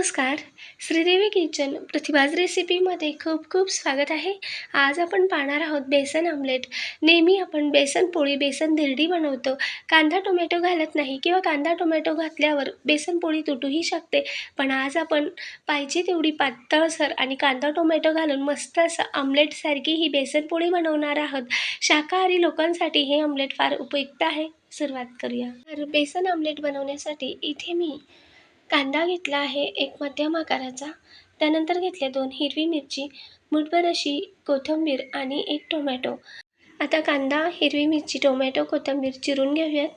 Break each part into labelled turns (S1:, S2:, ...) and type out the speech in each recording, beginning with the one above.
S1: नमस्कार. श्रीदेवी किचन प्रतिभाज रेसिपीमध्ये खूप खूप स्वागत आहे. आज आपण पाहणार आहोत बेसन आमलेट. नेहमी आपण बेसन पोळी बेसन धिरडी बनवतो. कांदा टोमॅटो घालत नाही किंवा कांदा टोमॅटो घातल्यावर बेसन पोळी तुटूही शकते. पण आज आपण पाहिजे तेवढी पातळसर आणि कांदा टोमॅटो घालून मस्त असं आमलेटसारखी ही बेसन पोळी बनवणार आहोत. शाकाहारी लोकांसाठी हे आमलेट फार उपयुक्त आहे. सुरुवात करूया. तर बेसन आमलेट बनवण्यासाठी इथे मी कांदा घेतला आहे एक मध्यम आकाराचा. त्यानंतर घेतले दोन हिरवी मिरची मुठभर अशी कोथिंबीर आणि एक टोमॅटो. आता कांदा हिरवी मिरची टोमॅटो कोथिंबीर चिरून घेऊयात.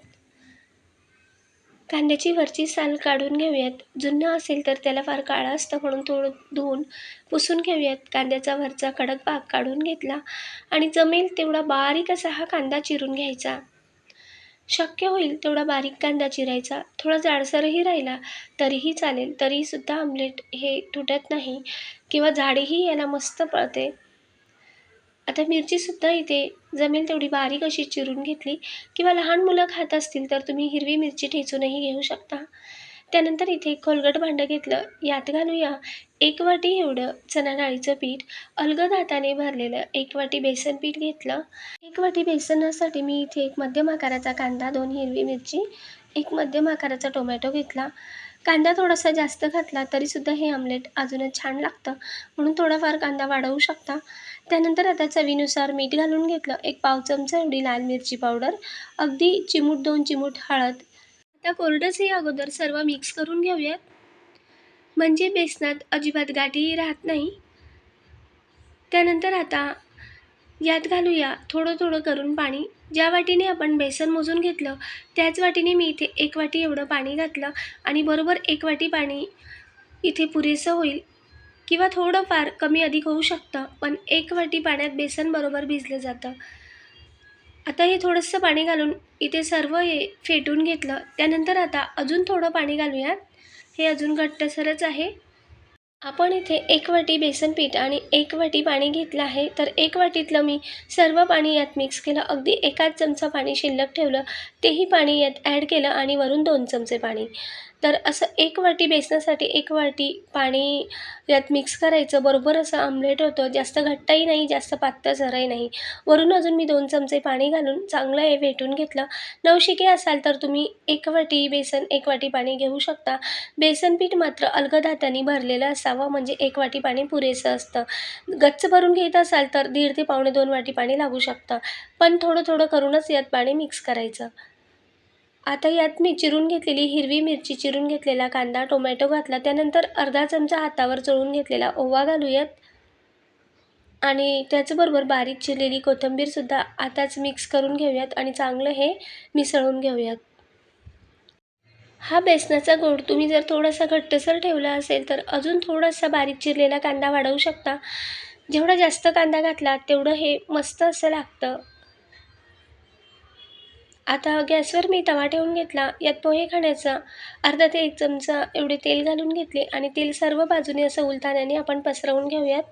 S1: कांद्याची वरची साल काढून घेऊयात. जुनं असेल तर त्याला फार काळं असतं म्हणून थोडं धुवून पुसून घेऊयात. कांद्याचा वरचा कडक भाग काढून घेतला. आणि जमेल तेवढा बारीक असा हा कांदा चिरून घ्यायचा. शक्य होईल तेवढा बारीक कांदा चिरायचा थोडा जाडसरही राहिला तरीही चालेल तरीसुद्धा आमलेट हे तुटत नाही किंवा झाडेही याला मस्त पळते. आता मिरचीसुद्धा इथे जमेल तेवढी बारीक अशी चिरून घेतली किंवा लहान मुलं खात असतील तर तुम्ही हिरवी मिरची ठेचूनही घेऊ शकता. त्यानंतर इथे खोलगट भांडं घेतलं. यात घालूया एक वाटी एवढं चणा डाळीचं पीठ अलगद हाताने भरलेलं एक वाटी बेसन पीठ घेतलं. एक वाटी बेसनासाठी मी इथे एक मध्यम आकाराचा कांदा दोन हिरवी मिरची एक मध्यम आकाराचा टोमॅटो घेतला. कांदा थोडासा जास्त घातला तरीसुद्धा हे आमलेट अजूनच छान लागतं म्हणून थोडाफार कांदा वाढवू शकता. त्यानंतर आता चवीनुसार मीठ घालून घेतलं. एक पाव चमचा एवढी लाल मिरची पावडर अगदी चिमूट दोन चिमूट हळद त्या कोरडंचही अगोदर सर्व मिक्स करून घेऊयात. म्हणजे बेसनात अजिबात गाठीही राहत नाही. त्यानंतर आता यात घालूया थोडं थोडं करून पाणी. ज्या वाटीने आपण बेसन मोजून घेतलं त्याच वाटीने मी इथे एक वाटी एवढं पाणी घातलं आणि बरोबर एक वाटी पाणी इथे पुरेसं होईल किंवा थोडंफार कमी अधिक होऊ शकतं पण एक वाटी पाण्यात बेसन बरोबर भिजलं जातं. आता हे थोडंसं पाणी घालून इथे सर्व हे फेटून घेतलं. त्यानंतर आता अजून थोडं पाणी घालूयात. हे अजून घट्टसरच आहे. आपण इथे एक वाटी बेसन पीठ आणि एक वाटी पाणी घेतलं आहे. तर एक वाटीतलं मी सर्व पाणी यात मिक्स केलं. अगदी एकाच चमचा पाणी शिल्लक ठेवलं. तेही पाणी यात ॲड केलं आणि वरून दोन चमचे पाणी. तर असं एक वाटी बेसनासाठी एक वाटी पाणी यात मिक्स करायचं. बरोबर असं आमलेट होतं. जास्त घट्टही नाही जास्त पातळसरही नाही. वरून अजून मी दोन चमचे पाणी घालून चांगलं हे भेटून घेतलं. नवशिके असाल तर तुम्ही एक वाटी बेसन एक वाटी पाणी घेऊ शकता. बेसन पीठ मात्र अलगद हाताने भरलेलं असावं. म्हणजे एक वाटी पाणी पुरेसं असतं. गच्च भरून घेत असाल तर दीड ते पावणे दोन वाटी पाणी लागू शकतं. पण थोडं थोडं करूनच यात पाणी मिक्स करायचं. आता यात मी चिरून घेतलेली हिरवी मिरची चिरून घेतलेला कांदा टोमॅटो घातला त्यानंतर अर्धा चमचा हातावर चळून घेतलेला ओवा घालूयात. आणि त्याचबरोबर बारीक चिरलेली कोथिंबीरसुद्धा आताच मिक्स करून घेऊयात आणि चांगलं हे मिसळून घेऊयात. हा बेसनाचा गोड तुम्ही जर थोडासा घट्टसर ठेवला असेल तर अजून थोडासा बारीक चिरलेला कांदा वाढवू शकता. जेवढा जास्त कांदा घातला तेवढं हे मस्त असं लागतं. आता गॅसवर मी तवा ठेवून घेतला यात पोहे खाण्याचा. अर्धा ते एक चमचा एवढे तेल घालून घेतले आणि तेल सर्व बाजूने असं उलथाण्याने आपण पसरवून घेऊयात.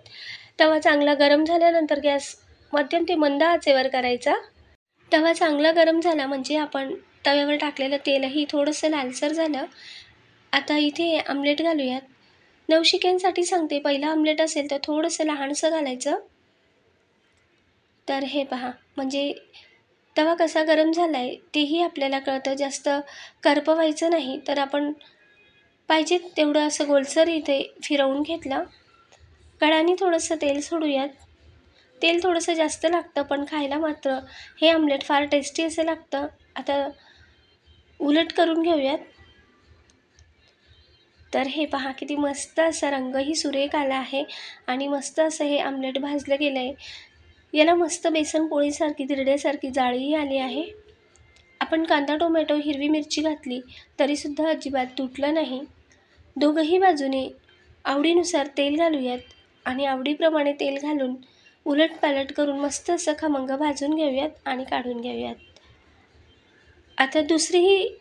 S1: तवा चांगला गरम झाल्यानंतर गॅस मध्यम ते मंद आचेवर करायचा. तवा चांगला गरम झाला म्हणजे आपण तव्यावर टाकलेलं तेलही थोडंसं लालसर झालं. आता इथे आमलेट घालूयात. नवशिक्यांसाठी सांगते पहिलं आमलेट असेल तर थोडंसं लहानसं घालायचं. तर हे पहा म्हणजे तवा कसा गरम झाला आहे तेही आपल्याला कळतं. जास्त करपवायचं नाही तर आपण पाहिजे तेवढं असं गोलसर इथे फिरवून घेतलं. कडाने थोडंसं तेल सोडूयात. तेल थोडंसं जास्त लागतं पण खायला मात्र हे आमलेट फार टेस्टी असं लागतं. आता उलट करून घेऊयात. तर हे पहा किती मस्त असा रंगही सुरेख आला आहे आणि मस्त असं हे आमलेट भाजलं गेलं आहे याला मस्त बेसन पोळीसारखी दिरड्यासारखी जाळीही आली आहे. आपण कांदा टोमॅटो हिरवी मिरची घातली तरीसुद्धा अजिबात तुटलं नाही. दोघंही बाजूने आवडीनुसार तेल घालूयात आणि आवडीप्रमाणे तेल घालून उलट पालट करून मस्त असं खमंग भाजून घेऊयात आणि काढून घेऊयात. आता दुसरीही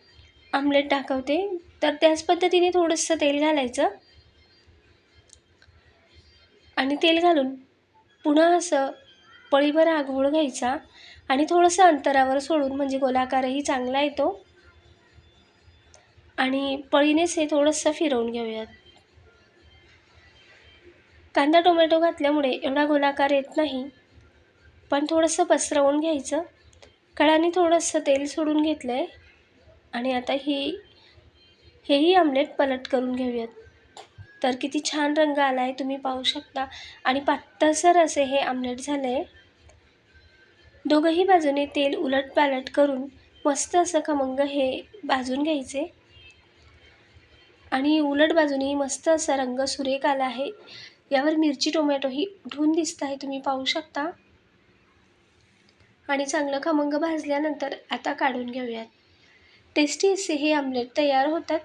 S1: आमलेट दाखवते तर त्याच पद्धतीने थोडंसं तेल घालायचं. आणि तेल घालून पुन्हा असं पळीभर हा घोळ घ्यायचा आणि थोडंसं अंतरावर सोडून म्हणजे गोलाकारही चांगला येतो आणि पळीनेच हे थोडंसं फिरवून घेऊयात. कांदा टोमॅटो घातल्यामुळे एवढा गोलाकार येत नाही पण थोडंसं पसरवून घ्यायचं. कळाने थोडंसं तेल सोडून घेतलं आहे आणि आता ही हेही आमलेट पलट करून घेऊयात. तर किती छान रंग आला आहे तुम्ही पाहू शकता. आणि पातळसर असे हे आमलेट झालं आहे दोघंही बाजूने तेल उलटपालट करून मस्त असं खमंग हे भाजून घ्यायचे. आणि उलट बाजूनेही मस्त असा रंग सुरेख आला आहे. यावर मिरची टोमॅटोही उठून दिसत आहे. तुम्ही पाहू शकता. आणि चांगलं खमंग भाजल्यानंतर आता काढून घेऊयात. टेस्टी असे हे आमलेट तयार होतात.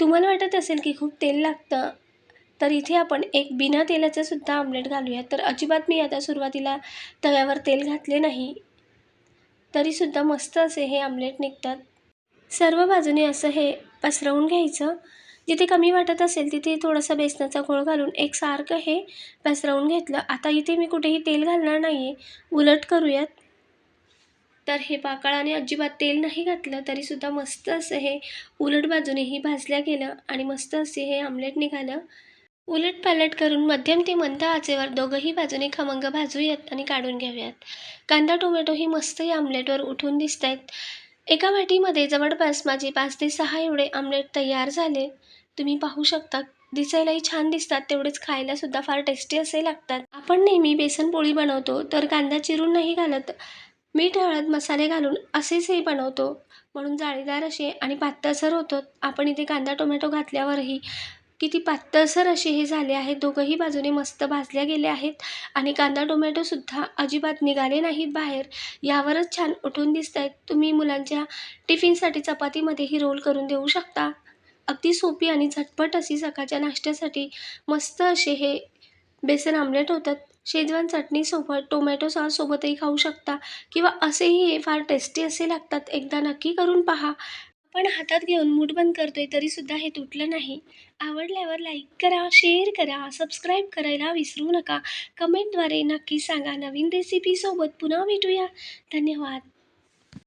S1: तुम्हाला वाटत असेल की खूप तेल लागतं तर इथे आपण एक बिना तेलाचं सुद्धा आमलेट घालूयात. तर अजिबात मी आता सुरुवातीला तव्यावर तेल घातले नाही. तरीसुद्धा मस्त असे हे आमलेट निघतात. सर्व बाजूने असं हे पसरवून घ्यायचं. जिथे कमी वाटत असेल तिथे थोडासा बेसनाचा घोळ घालून एक सारखं हे पसरवून घेतलं. आता इथे मी कुठेही तेल घालणार नाही आहे उलट करूयात. तर हे पाकाळाने अजिबात तेल नाही घातलं तरीसुद्धा मस्त असं हे उलट बाजूनेही भाजल्या गेलं आणि मस्त असे हे आमलेट निघालं. उलटपालट करून मध्यम ते मंद आचेवर दोघंही बाजूने खमंग भाजूयात आणि काढून घेऊयात. कांदा टोमॅटोही मस्त या आमलेटवर उठून दिसत आहेत एका वाटीमध्ये जवळपास माझे पाच ते सहा एवढे आमलेट तयार झाले. तुम्ही पाहू शकता दिसायलाही छान दिसतात तेवढेच खायला सुद्धा फार टेस्टी असे लागतात. आपण नेहमी बेसन पोळी बनवतो तर कांदा चिरून नाही घालत. मीठ हळद मसाले घालून असेच हे बनवतो. म्हणून जाळीदार असे आणि पातळसर होतो. आपण इथे कांदा टोमॅटो घातल्यावरही किती पातळसर असे हे झाले आहेत. दोघंही बाजूने मस्त भाजल्या गेले आहेत. आणि कांदा टोमॅटोसुद्धा अजिबात निघाले नाहीत बाहेर. यावरच छान उठून दिसत आहेत तुम्ही मुलांच्या टिफिनसाठी चपातीमध्येही रोल करून देऊ शकता. अगदी सोपी आणि झटपट अशी सकाळच्या नाश्त्यासाठी मस्त असे हे बेसन आमलेट होतात. शेजवान चटणीसोबत टोमॅटो सॉससोबतही खाऊ शकता. किंवा असेही हे फार टेस्टी असे लागतात. एकदा नक्की करून पहा. आपण हातात घेऊन मूठ बंद करतोय तरीसुद्धा हे तुटलं नाही. आवडल्यावर लाईक करा शेअर करा सबस्क्राईब करायला विसरू नका. कमेंटद्वारे नक्की सांगा. नवीन रेसिपीसोबत पुन्हा भेटूया. धन्यवाद.